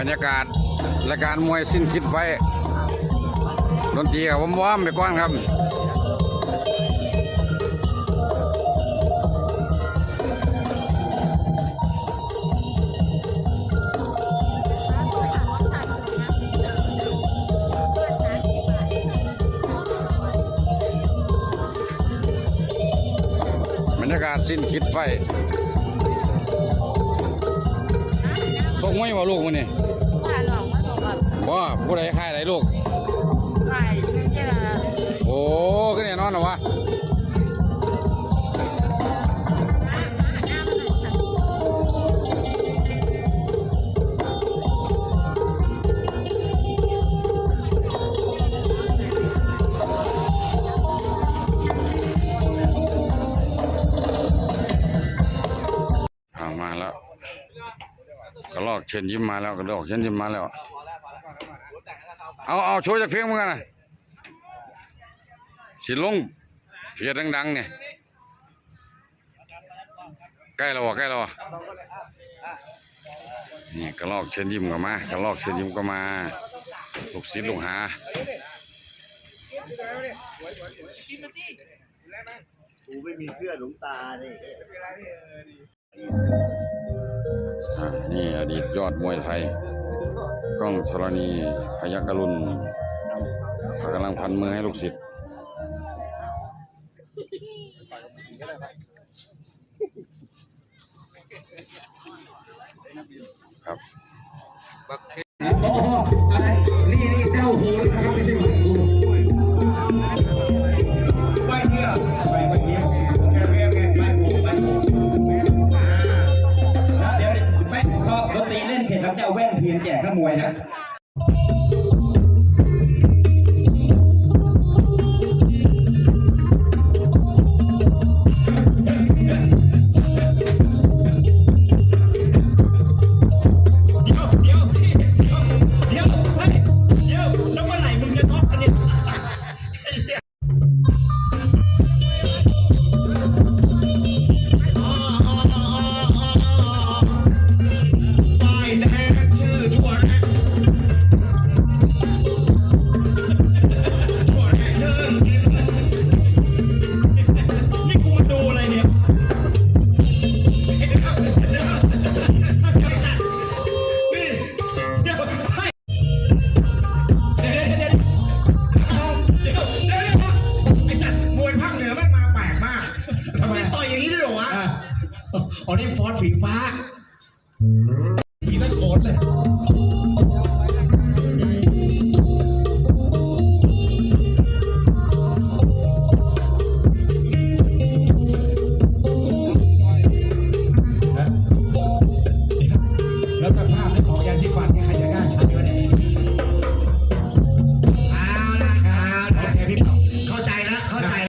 บรรยากาศรายการมวยสิ้นคิดไฟดนตรีกับวอมวอมๆไปก่อนครับบรรยากาศสิ้นคิดไฟส่งไม่มาลูกมันนี่ บบบ่ผู้ใดค่ายไหนลูกถ่ายนี่แค่ละโอ้ก็เนี่ยนอนเหรอวะอ่ามาแล้วกระลอกเชิญยิ้มมาแล้วกระลอกเชิญยิ้มมาแล้ว เอาเอาโชว์จากเพลงมึงกันนะสิลงเพียรดังๆเนี่ยใกล้แล้ววะใกล้แล้ววะนี่กระลอกเชิญยิ้มก็มากระลอกเชิญยิ้มก็มาลูกศิษย์ลูกหากูไม่มีเสื้อหลวงตานี่อ่านี่อดีตยอดมวยไทย กล้องธรณีพยัคฆรุณกำลังพันมือให้ลูกศิษย์ครับ ยวแม่พอดนตรีเล่นเสร็จแล้วจะเอาแว่นเทียนแจกนักมวยนะ อ๋อนี่ฟอนต์ฝีฟ้าผีตะโขนเลย